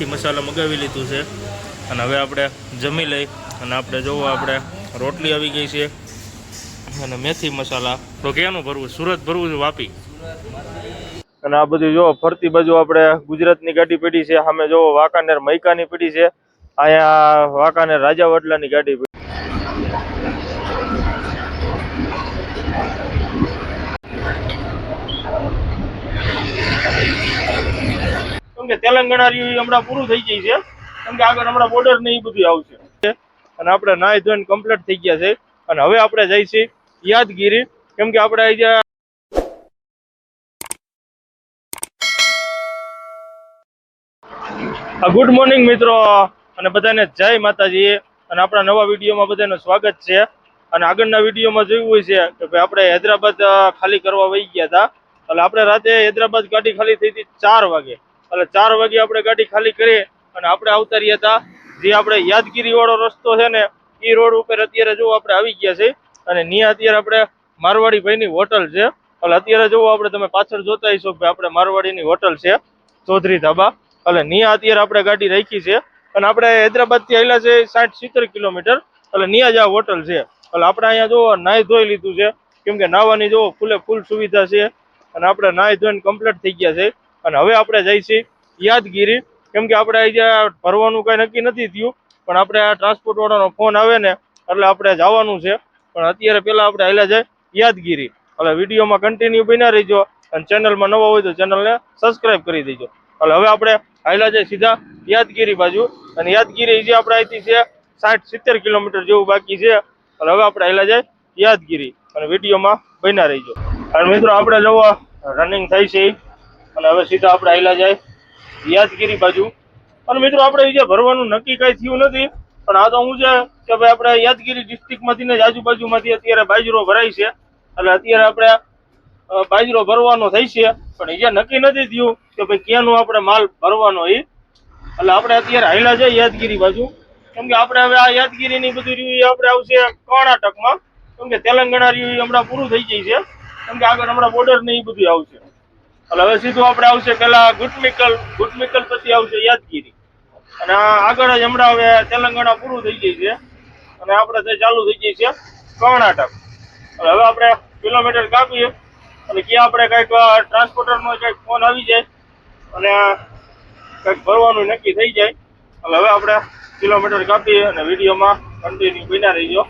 મેથી મસાલા મગાવી લીધું છે. અને હવે આપણે જમી લઈ અને આપણે જોવો આપણે રોટલી આવી ગઈ છે. અને મેથી મસાલા. તો ક્યાંનું ભરવું? સુરત ભરવું છે વાપી? અને આ બધું જો ફરતી બાજુ આપણે ગુજરાતની ગાડી પડી છે. સામે જો વાંકાનેર, મૈકાની પડી છે. અહીંયા વાંકાનેર રાજા વડલાની ગાડી કે તેલંગાણા રહ્યું હમણાં પૂરું થઈ જાય છે. કેમ કે આગળ હમણાં બોર્ડર ને એ બધું આવશે. અને આપણે નાય ધોઈને કમ્પ્લીટ થઈ ગયા છે. અને હવે આપણે જઈ છીએ યાદગીરી. કેમ કે આપણે અહીંયા ગુડ મોર્નિંગ મિત્રો. અને બધાને જય માતાજી. અને આપણા નવા વિડીયોમાં બધાનું સ્વાગત છે. અને આગળના વિડીયોમાં જોયું હોય છે કે ભાઈ આપણે હૈદરાબાદ ખાલી કરવા વહી ગયા હતા. એટલે આપણે રાતે હૈદરાબાદ ગાડી ખાલી થઈ હતી ચાર વાગે. એટલે ચાર વાગે આપણે ગાડી ખાલી કરી અને આપણે આવતા રહ્યા હતા. જે આપણે યાદગીરી વાળો રસ્તો છે ને એ રોડ ઉપર અત્યારે જો આપણે આવી ગયા છે અને ત્યાં અત્યારે આપણે મારવાડી ભાઈની હોટલ છે. એટલે અત્યારે જો આપણે તમે પાછળ જોતા હશો કે આપણે મારવાડીની હોટલ છે, ચૌધરી ધાબા. એટલે ત્યાં અત્યારે આપણે ગાડી રાખી છે. અને આપણે હૈદરાબાદથી આવેલા છે સાઠ સિત્તેર કિલોમીટર. એટલે ત્યાં જ આ હોટલ છે. એટલે આપણે અહીંયા જો નાહી ધોઈ લીધું છે. કેમ કે નાહવાની જો ફૂલે ફૂલ સુવિધા છે. અને આપણે નાહી ધોઈને કમ્પ્લીટ થઈ ગયા છે. અને હવે આપણે જઈ યાદગીરી. કેમ કે આપણે અહીંયા ભરવાનું કઈ નક્કી નથી થયું, પણ આપણે આ ટ્રાન્સપોર્ટ વાળાનો ફોન આવે ને, એટલે આપણે જવાનું છે. પણ અત્યારે પેલા આપણે હાલ્યા જાય યાદગીરી. એટલે વિડીયોમાં કન્ટિન્યુ બન્યા રહીજો અને ચેનલમાં નવા હોય તો ચેનલને સબસ્ક્રાઇબ કરી દેજો. એટલે હવે આપણે હાલ્યા જાય સીધા યાદગીરી બાજુ. અને યાદગીરી જે આપણે અહીંથી છે સાઠ સિત્તેર કિલોમીટર જેવું બાકી છે. એટલે હવે આપણે હાલ્યા જાય યાદગીરી. અને વિડીયોમાં બન્યા રહીજો. અને મિત્રો, આપણે જવો રનિંગ થઈ છે. અને હવે સીધા આપણે હાલ્યા જાય યાદગીરી બાજુ. અને મિત્રો, આપણે જે ભરવાનું નક્કી કઈ થયું નથી, પણ આ તો હું છે કે ભાઈ આપણે યાદગીરી ડિસ્ટ્રિક્ટમાંથી ને આજુબાજુમાંથી અત્યારે બાજરો ભરાય છે. એટલે અત્યારે આપણે બાજરો ભરવાનો થઈ છે, પણ અહીંયા નક્કી નથી થયું કે ભાઈ ક્યાંનો આપણે માલ ભરવાનો એ એટલે આપણે અત્યારે હાઈલા છે યાદગીરી બાજુ. કેમ કે આપણે હવે આ યાદગીરીની બધી રહ્યું આપણે આવશે કર્ણાટકમાં. કેમ કે તેલંગાણા રહ્યું હમણાં પૂરું થઈ જાય છે. કેમ કે આગળ હમણાં બોર્ડર ને એ બધું આવશે. એટલે હવે સીધું આપણે આવશે પેલા ગુટમિકલ ગુટમિકલ પછી આવશે યાદગીરી. અને આગળ જ હમણાં હવે તેલંગાણા પૂરું થઈ ગઈ છે. અને આપણે તે ચાલુ થઈ જાય છે કર્ણાટક. એટલે હવે આપણે કિલોમીટર કાપીએ. અને ક્યાં આપણે કંઈક ટ્રાન્સપોર્ટરનો કંઈક ફોન આવી જાય. અને કંઈક ભરવાનું નક્કી થઈ જાય. એટલે હવે આપણે કિલોમીટર કાપીએ અને વિડીયોમાં કન્ટિન્યુ બન્યા રહીજો.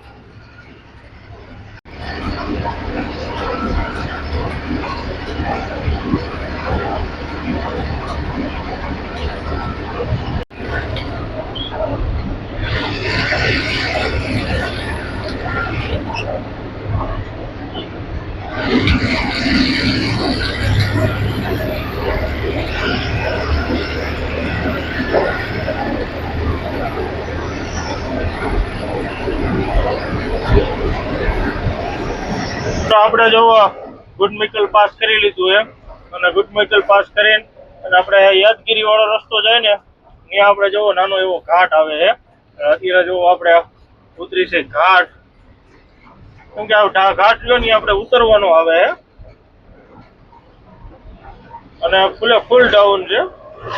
આપણે જો ગુડ મિકલ પાસ કરી લીધું એમ. અને ગુડ મિકલ પાસ કરીને અને આપણે યાદગીરી વાળો રસ્તો જાય ને, ત્યાં આપણે જોવો નાનો એવો ઘાટ આવે છે. અત્યારે જો આપણે ઉતરી છે ઘાટ. કેમ કે ઘાટ જો ને આપણે ઉતરવાનો આવે અને ફૂલે ફૂલ ડાઉન છે.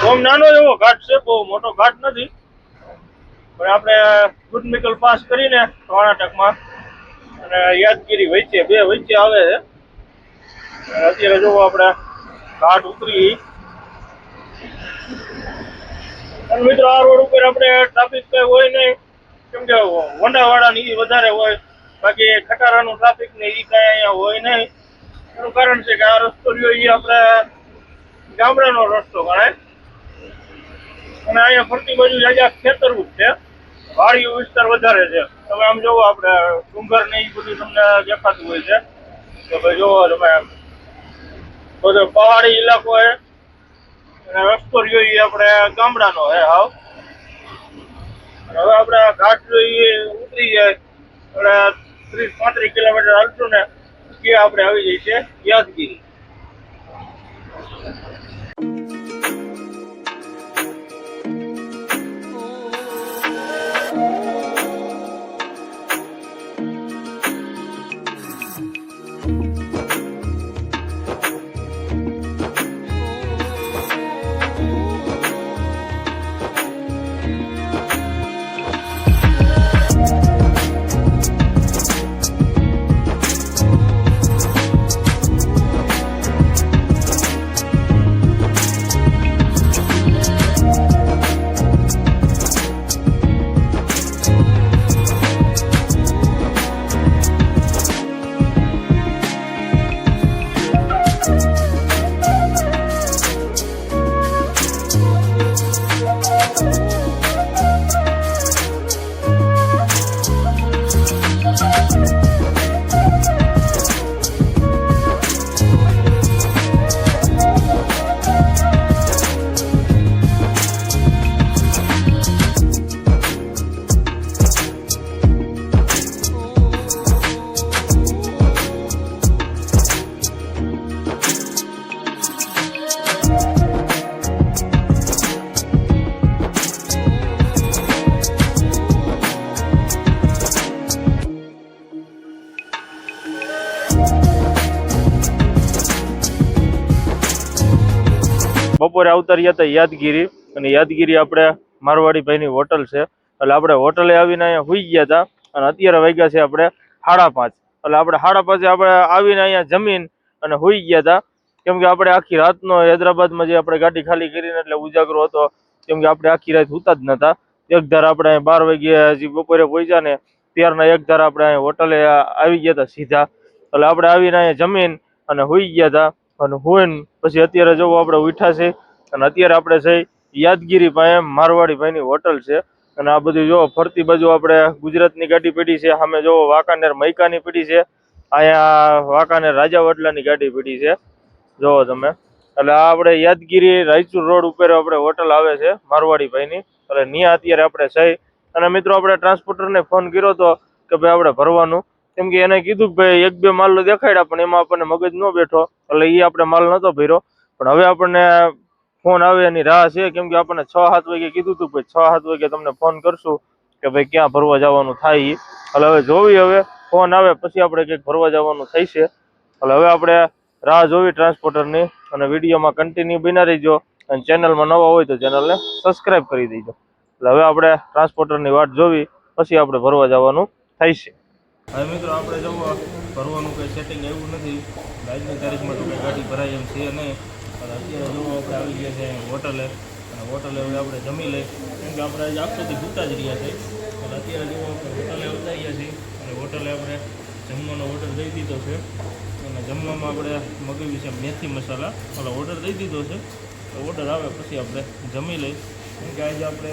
ઓમ નાનો એવો ઘાટ છે, બહુ મોટો ઘાટ નથી. પણ આપણે ગુડ મિકલ પાસ કરીને કર્ણાટકમાં અને યાદગીરી વચ્ચે, બે વચ્ચે આવે છે. અત્યારે જોવો આપણે ઘાટ ઉતરી. અને મિત્રો, આ રોડ ઉપર આપણે ટ્રાફિક કઈ હોય નહીં. કેમ કે વંડાવાળા ની વધારે હોય. બાકી ખટારાનું ટ્રાફિક ને ઈ કઈ અહીંયા હોય નહીં. એનું કારણ છે કે આ રસ્તો રહ્યો ઈ આપણે ગામડાનો રસ્તો ગણાય. અને અહીંયા ફરતી બાજુ જાજા ખેતરવું જ છે, વાડીઓ વિસ્તાર વધારે છે. તમે આમ જોવો આપણે ડુંગર ને એ બધું તમને દેખાતું હોય છે. તો ભાઈ જોવો તમે આમ. બધો પહાડી ઇલાકો છે અને રસ્તો રહ્યો એ આપણે ગામડાનો હે હાવ. હવે આપણે ઘાટ જોઈએ ઉતરી જાય, આપણે ત્રીસ પાંત્રીસ કિલોમીટર હાલશું ને કે આપણે આવી જઈએ છે યાદગીરી. બપોરે આવતા રહ્યા હતા યાદગીરી. અને યાદગીરી આપણે મારવાડી ભાઈની હોટલ છે. એટલે આપણે હોટલે આવીને અહીંયા સુઈ ગયા હતા. અને અત્યારે વાગ્યા છે આપણે સાડા પાંચ. એટલે આપણે સાડા પાંચે આપણે આવીને અહીંયા જમીન અને સુઈ ગયા હતા. કેમ કે આપણે આખી રાતનો હૈદરાબાદમાં જે આપણે ગાડી ખાલી કરીને એટલે ઉજાગરો હતો, કેમ કે આપણે આખી રાત સુતા જ નતા. એક ધાર આપણે બાર વાગ્યા હજી બપોરે પહોંચ્યા ને ત્યારના એક ધાર આપણે અહીંયા હોટલે આવી ગયા હતા સીધા. એટલે આપણે આવીને અહીંયા જમીન અને સુઈ ગયા હતા. અને હોઈને પછી અત્યારે જવું આપણે ઉઠા છે અને અત્યારે આપણે છે યાદગીરી પાસે મારવાડી ભાઈની હોટલ છે. અને આ બધું જો ફરતી બાજુ આપણે ગુજરાતની ગાડી પીડી છે. સામે જો વાંકાનેર મૈકાની પીડી છે. અહીંયા વાંકાનેર રાજા વડલાની ગાડી પીડી છે. જોવો તમે. એટલે આ આપણે યાદગીરી રાયચુર રોડ ઉપર આપણે હોટલ આવે છે મારવાડી ભાઈની. એટલે ત્યાં અત્યારે આપણે સહી અને મિત્રો, આપણે ટ્રાન્સપોર્ટરને ફોન કર્યો હતો કે ભાઈ આપણે ભરવાનું. કેમ કે એને કીધું કે ભાઈ એક બે માલ દેખાડ્યા, પણ એમાં આપણને મગજ ન બેઠો. એટલે એ આપણે માલ નતો ભર્યો. પણ હવે આપણને ફોન આવે એની રાહ છે. કેમ કે આપણને છ સાત વાગે કીધું હતું ભાઈ છ સાત વાગે તમને ફોન કરશું કે ભાઈ ક્યાં ભરવા જવાનું થાય. એટલે હવે જોવી હવે. ફોન આવે પછી આપણે કંઈક ભરવા જવાનું થઈશે. એટલે હવે આપણે રાહ જોવી ટ્રાન્સપોર્ટરની અને વિડીયોમાં કન્ટિન્યુ બિના રહીજો. અને ચેનલમાં નવા હોય તો ચેનલને સબસ્ક્રાઇબ કરી દેજો. એટલે હવે આપણે ટ્રાન્સપોર્ટરની વાટ જોવી, પછી આપણે ભરવા જવાનું છે હવે મિત્રો આપણે જો ભરવાનું કંઈ સેટિંગ એવું નથી. આજની તારીખમાં તો કંઈ ગાડી ભરાય એમ છે નહીં. પણ અત્યારે જો આપણે આવી ગયા છે હોટલે. અને હોટલે હવે આપણે જમી લઈ કેમ કે આપણે આજે આખો દી ભૂતા જ રહ્યા છે. અને અત્યારે જો આપણે હોટલે આવતા છીએ. અને હોટલે આપણે જમવાનો ઓર્ડર દઈ દીધો છે. અને જમવામાં આપણે મગાવ્યું છે મેથી મસાલા. એટલે ઓર્ડર દઈ દીધો છે. ઓર્ડર આવે પછી આપણે જમી લઈ કેમ કે આજે આપણે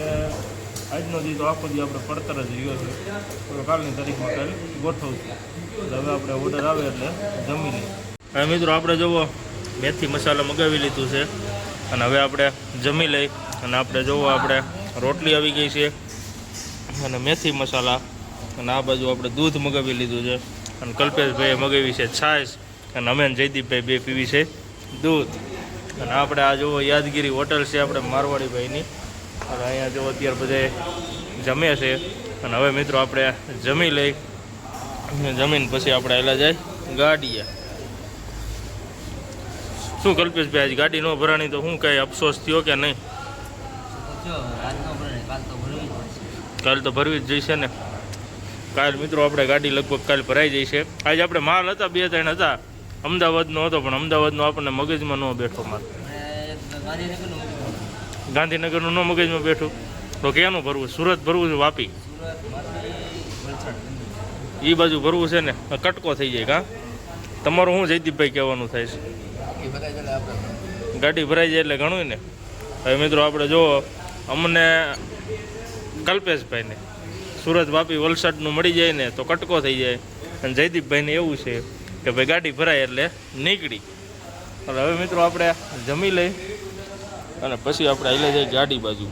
આજનો દી આખો દી આપણે પડતર જ રહ્યો છે તો કાલની તારીખમાં કાલે ગોઠવશું. હવે આપણે ઓર્ડર આવે એટલે જમી લઈએ. હવે મિત્રો આપણે જુઓ મેથી મસાલા મગાવી લીધું છે. અને હવે આપણે જમી લઈ. અને આપણે જુઓ આપણે રોટલી આવી ગઈ છે. અને મેથી મસાલા. અને આ બાજુ આપણે દૂધ મગાવી લીધું છે. અને કલ્પેશભાઈએ મગાવી છે છાશ. અને અમે જયદીપભાઈ બે પીવી છે દૂધ. અને આપણે આ જુઓ યાદગીરી હોટલ છે આપણે મારવાડીભાઈની. અને અહીંયા જો અત્યારે બધે જમે છે. અને હવે મિત્રો આપણે જમી લઈ જમીન પછી આપણે એલા જાય ગાડીએ. શું કલ્પેશભાઈ આજ ગાડી ન ભરાણી તો શું કાંઈ અફસોસ થયો કે નહીં? કાલ તો ભરવી જ જઈશે ને. કાલ મિત્રો આપણે ગાડી લગભગ કાલ ભરાઈ જઈશે આજે આપણે માલ હતા બે ત્રણ હતા. અમદાવાદનો હતો પણ અમદાવાદનો આપણને મગજમાં ન બેઠો માલ. ગાંધીનગરનું ન મગજમાં બેઠું, તો ક્યાંનું ભરવું? સુરત ભરવું છે વાપી? એ બાજુ ભરવું છે ને કટકો થઈ જાય કાં? તમારું શું જયદીપભાઈ કહેવાનું થાય છે? ગાડી ભરાઈ જાય એટલે ઘણું ને. હવે મિત્રો આપણે જો, અમને કલ્પેશભાઈને સુરત વાપી વલસાડનું મળી જાય ને, તો કટકો થઈ જાય. અને જયદીપભાઈને એવું છે કે ભાઈ ગાડી ભરાય એટલે નીકળી. હવે મિત્રો આપણે જમી લઈ. અને પછી આપણે હાલે જાય ગાડી બાજુ.